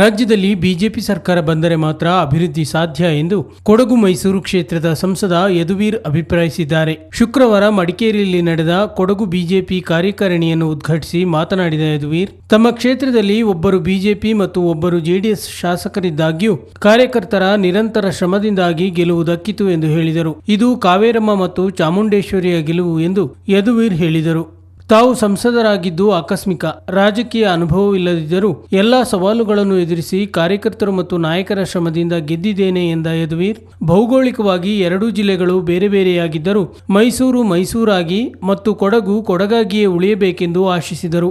ರಾಜ್ಯದಲ್ಲಿ ಬಿಜೆಪಿ ಸರ್ಕಾರ ಬಂದರೆ ಮಾತ್ರ ಅಭಿವೃದ್ಧಿ ಸಾಧ್ಯ ಎಂದು ಕೊಡಗು ಮೈಸೂರು ಕ್ಷೇತ್ರದ ಸಂಸದ ಯದುವೀರ್ ಅಭಿಪ್ರಾಯಿಸಿದ್ದಾರೆ. ಶುಕ್ರವಾರ ಮಡಿಕೇರಿಯಲ್ಲಿ ನಡೆದ ಕೊಡಗು ಬಿಜೆಪಿ ಕಾರ್ಯಕಾರಿಣಿಯನ್ನು ಉದ್ಘಾಟಿಸಿ ಮಾತನಾಡಿದ ಯದುವೀರ್, ತಮ್ಮ ಕ್ಷೇತ್ರದಲ್ಲಿ ಒಬ್ಬರು ಬಿಜೆಪಿ ಮತ್ತು ಒಬ್ಬರು ಜೆಡಿಎಸ್ ಶಾಸಕರಿದ್ದಾಗ್ಯೂ ಕಾರ್ಯಕರ್ತರ ನಿರಂತರ ಶ್ರಮದಿಂದಾಗಿ ಗೆಲುವು ದಕ್ಕಿತು ಎಂದು ಹೇಳಿದರು. ಇದು ಕಾವೇರಮ್ಮ ಮತ್ತು ಚಾಮುಂಡೇಶ್ವರಿಯ ಗೆಲುವು ಎಂದು ಯದುವೀರ್ ಹೇಳಿದರು. ತಾವು ಸಂಸದರಾಗಿದ್ದು ಆಕಸ್ಮಿಕ ರಾಜಕೀಯ ಅನುಭವವಿಲ್ಲದಿದ್ದರೂ ಎಲ್ಲ ಸವಾಲುಗಳನ್ನು ಎದುರಿಸಿ ಕಾರ್ಯಕರ್ತರು ಮತ್ತು ನಾಯಕರ ಶ್ರಮದಿಂದ ಗೆದ್ದಿದ್ದೇನೆ ಎಂದ ಯದುವೀರ್. ಭೌಗೋಳಿಕವಾಗಿ ಎರಡೂ ಜಿಲ್ಲೆಗಳು ಬೇರೆ ಬೇರೆಯಾಗಿದ್ದರೂ ಮೈಸೂರು ಮೈಸೂರಾಗಿ ಮತ್ತು ಕೊಡಗು ಕೊಡಗಾಗಿಯೇ ಉಳಿಯಬೇಕೆಂದು ಆಶಿಸಿದರು.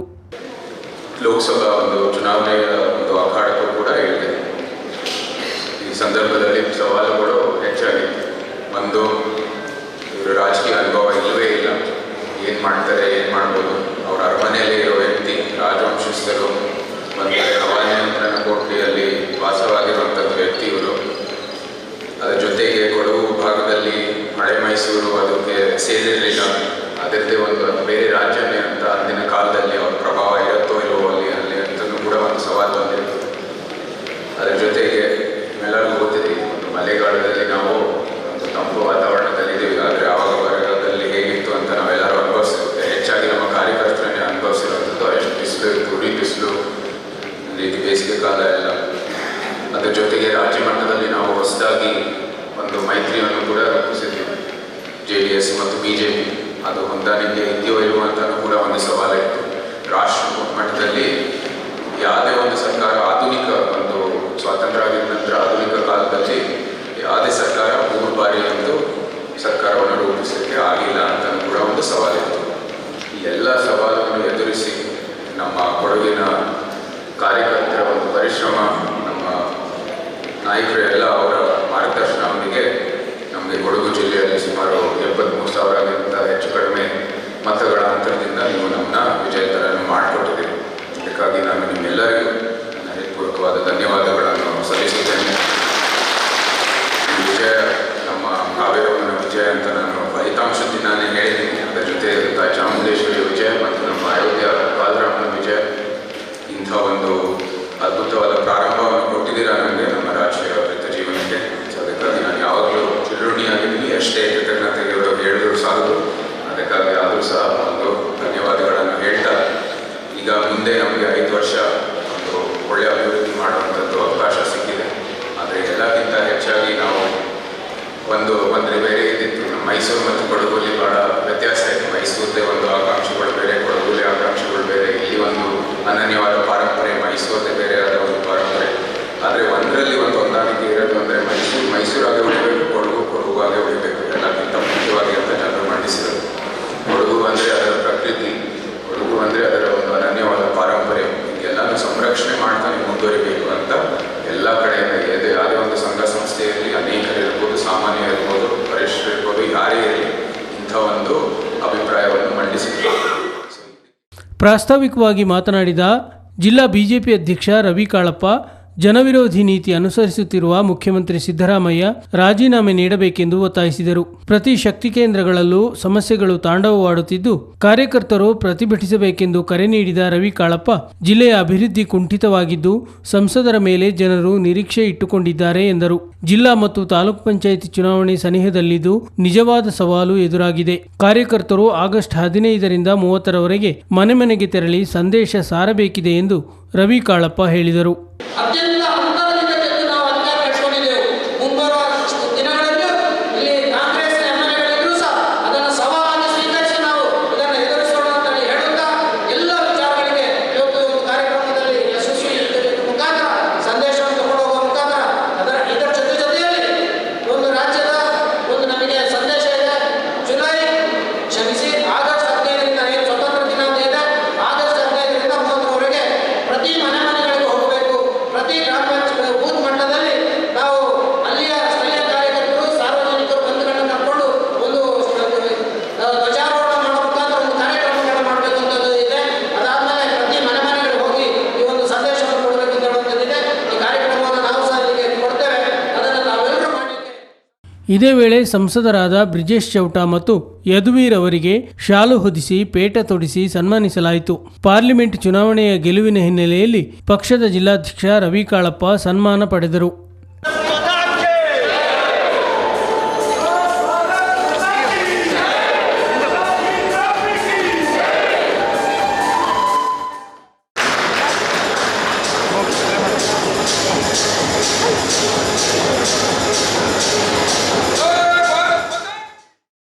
ಲೋಕಸಭಾ ಸಂದರ್ಭದಲ್ಲಿ ಸವಾಲುಗಳು ಹೆಚ್ಚಾಗಿದೆ ಒಂದು ಇವರು ರಾಜಕೀಯ ಅನುಭವ ಇಲ್ಲವೇ ಇಲ್ಲ ಏನು ಮಾಡ್ತಾರೆ ಏನು ಮಾಡ್ಬೋದು ಅವ್ರ ಅರಮನೆಯಲ್ಲಿ ಇರೋ ವ್ಯಕ್ತಿ ರಾಜವಂಶಸ್ಥರು ಮತ್ತು ಹವಾನಿಯಂತ್ರಣ ಕೋಟೆಯಲ್ಲಿ ವಾಸವಾಗಿರುವಂಥದ್ದು ವ್ಯಕ್ತಿ ಇವರು. ಅದರ ಜೊತೆಗೆ ಕೊಡಗು ಭಾಗದಲ್ಲಿ ಹಳೆ ಮೈಸೂರು ಅದಕ್ಕೆ ಸೇರಿರಲಿಲ್ಲ. ಅದರದ್ದೇ ಒಂದು ಬೇರೆ ರಾಜ್ಯನೇ ಅಂತ ಅಂದಿನ ಕಾಲದಲ್ಲಿ ಅವ್ರ ಪ್ರಭಾವ ಇರುತ್ತೋ ಇಲ್ಲವೋ ಅಲ್ಲಿ ಅಲ್ಲಿ ಅಂತಲೂ ಕೂಡ ಒಂದು ಸವಾಲು ಬಂದಿತ್ತು ಅದರ ಜೊತೆಗೆ ನಿಮ್ಮೆಲ್ಲರಿಗೂ ಗೊತ್ತಿದೆ ಒಂದು ಮಳೆಗಾಲದಲ್ಲಿ ನಾವು ಅದರ ಜೊತೆಗೆ ರಾಜ್ಯ ಮಟ್ಟದಲ್ಲಿ ನಾವು ಹೊಸದಾಗಿ ಒಂದು ಮೈತ್ರಿಯನ್ನು ಕೂಡ ರೂಪಿಸಿದ್ದೀವಿ. ಜೆ ಡಿ ಎಸ್ ಮತ್ತು ಬಿ ಜೆ ಪಿ. ಅದು ಹೊಂದಾಣಿಕೆ ಇದೆಯೋ ಇರುವ ಅಂತ ಕೂಡ ಒಂದು ಸವಾಲಾಯಿತು ರಾಷ್ಟ್ರ ಮಟ್ಟದಲ್ಲಿ ಯಾವುದೇ ಒಂದು ಸರ್ಕಾರ ಆಧುನಿಕ ಒಂದು ಸ್ವಾತಂತ್ರ್ಯ ಆಗಿದ್ದ ನಂತರ ಆಧುನಿಕ ಕಾಲದಲ್ಲಿ ಯಾವುದೇ ಸರ್ಕಾರ ಮೂರು ಬಾರಿ ಒಂದು ಸರ್ಕಾರವನ್ನು ರೂಪಿಸಲಿಕ್ಕೆ ಆಗಿಲ್ಲ ಅಂತಲೂ ಕೂಡ ಒಂದು ಸವಾಲಿತ್ತು ಈ ಎಲ್ಲ ಸವಾಲುಗಳನ್ನು ಎದುರಿಸಿ ನಮ್ಮ ಕೊಡಗಿನ ಕಾರ್ಯಕರ್ತರ ಒಂದು ಪರಿಶ್ರಮ ನಮ್ಮ ನಾಯಕರು ಎಲ್ಲ ಅವರ ಮಾರ್ಗದರ್ಶನವನಿಗೆ ನಮಗೆ ಕೊಡಗು ಜಿಲ್ಲೆಯಲ್ಲಿ ಸುಮಾರು ಎಪ್ಪತ್ತ್ಮೂರು ಸಾವಿರಕ್ಕಿಂತ ಹೆಚ್ಚು ಕಡಿಮೆ ಮತಗಳ ಅಂತರದಿಂದ ನೀವು ನಮ್ಮನ್ನ ವಿಜೇತರನ್ನು ಅದಕ್ಕಾಗಿ ನಾನು ನಿಮ್ಮೆಲ್ಲರಿಗೂ ಒಂದು ಅಂದರೆ ಬೇರೆ ಇದ್ದಿತ್ತು. ಮೈಸೂರು ಮತ್ತು ಕೊಡಗುಲಿ ಬಹಳ ವ್ಯತ್ಯಾಸ ಇದೆ ಮೈಸೂರದೇ ಒಂದು ಆಕಾಂಕ್ಷೆಗಳು ಬೇರೆ ಕೊಡಗುಲಿ ಆಕಾಂಕ್ಷೆಗಳು ಬೇರೆ. ಇಲ್ಲಿ ಒಂದು ಅನನ್ಯವಾದ ಪಾರಂಪರೆ ಮೈಸೂರದೇ ಬೇರೆ ಆದ ಒಂದು ಪಾರಂಪರೆ ಆದರೆ ಒಂದರಲ್ಲಿ ಒಂದು ಹೊಂದಾಣಿಕೆ ಇರೋದು ಅಂದರೆ ಮೈಸೂರು ಮೈಸೂರಾಗೆ ಉಳಿಬೇಕು ಕೊಡಗು ಕೊಡಗುವಾಗೆ ಉಳಿಬೇಕು ಎಲ್ಲಕ್ಕಿಂತ ಮುಖ್ಯವಾಗಿ ಅಂತ ಜನರು ಮಂಡಿಸಿದರು ಕೊಡಗು ಅಂದರೆ ಅದರ ಪ್ರಕೃತಿ ಕೊಡಗು ಅಂದರೆ ಅದರ ಒಂದು ಅನನ್ಯವಾದ ಪಾರಂಪರೆ ಎಲ್ಲನೂ ಸಂರಕ್ಷಣೆ ಮಾಡ್ತಾನೆ ಮುಂದುವರಿಬೇಕು ಅಂತ ಎಲ್ಲ ಕಡೆಯಿಂದ ಇದೆ ಯಾವುದೇ ಒಂದು ಸಂಘ ಸಂಸ್ಥೆಯಲ್ಲಿ ಅನೇಕರು ಇರ್ಬೋದು ಸಾಮಾನ್ಯ ಇರ್ಬೋದು ವರಿಷ್ಠರು ಇರ್ಬೋದು ಯಾರೇ ಇರಲಿ ಇಂಥ ಒಂದು ಅಭಿಪ್ರಾಯವನ್ನು ಮಂಡಿಸಿದ್ರು ಪ್ರಾಸ್ತಾವಿಕವಾಗಿ ಮಾತನಾಡಿದ ಜಿಲ್ಲಾ ಬಿಜೆಪಿ ಅಧ್ಯಕ್ಷ ರವಿ ಕಾಳಪ್ಪ ಜನವಿರೋಧಿ ನೀತಿ ಅನುಸರಿಸುತ್ತಿರುವ ಮುಖ್ಯಮಂತ್ರಿ ಸಿದ್ದರಾಮಯ್ಯ ರಾಜೀನಾಮೆ ನೀಡಬೇಕೆಂದು ಒತ್ತಾಯಿಸಿದರು. ಪ್ರತಿ ಶಕ್ತಿ ಕೇಂದ್ರಗಳಲ್ಲೂ ಸಮಸ್ಯೆಗಳು ತಾಂಡವವಾಡುತ್ತಿದ್ದು ಕಾರ್ಯಕರ್ತರು ಪ್ರತಿಭಟಿಸಬೇಕೆಂದು ಕರೆ ನೀಡಿದ ರವಿ ಕಾಳಪ್ಪ, ಜಿಲ್ಲೆಯ ಅಭಿವೃದ್ಧಿ ಕುಂಠಿತವಾಗಿದ್ದು, ಸಂಸದರ ಮೇಲೆ ಜನರು ನಿರೀಕ್ಷೆ ಇಟ್ಟುಕೊಂಡಿದ್ದಾರೆ ಎಂದರು. ಜಿಲ್ಲಾ ಮತ್ತು ತಾಲೂಕು ಪಂಚಾಯಿತಿ ಚುನಾವಣೆ ಸನಿಹದಲ್ಲಿದ್ದು ನಿಜವಾದ ಸವಾಲು ಎದುರಾಗಿದೆ. ಕಾರ್ಯಕರ್ತರು ಆಗಸ್ಟ್ ಹದಿನೈದರಿಂದ ಮೂವತ್ತರವರೆಗೆ ಮನೆ ಮನೆಗೆ ತೆರಳಿ ಸಂದೇಶ ಸಾರಬೇಕಿದೆ ಎಂದು ರವಿ ಕಾಳಪ್ಪ ಹೇಳಿದರು. ಇದೇ ವೇಳೆ ಸಂಸದರಾದ ಬ್ರಿಜೇಶ್ ಚೌಟ ಮತ್ತು ಯದುವೀರ್ ಅವರಿಗೆ ಶಾಲು ಹೊದಿಸಿ ಪೇಟ ತೊಡಿಸಿ ಸನ್ಮಾನಿಸಲಾಯಿತು. ಪಾರ್ಲಿಮೆಂಟ್ ಚುನಾವಣೆಯ ಗೆಲುವಿನ ಹಿನ್ನೆಲೆಯಲ್ಲಿ ಪಕ್ಷದ ಜಿಲ್ಲಾಧ್ಯಕ್ಷ ರವಿಕಾಳಪ್ಪ ಸನ್ಮಾನ ಪಡೆದರು.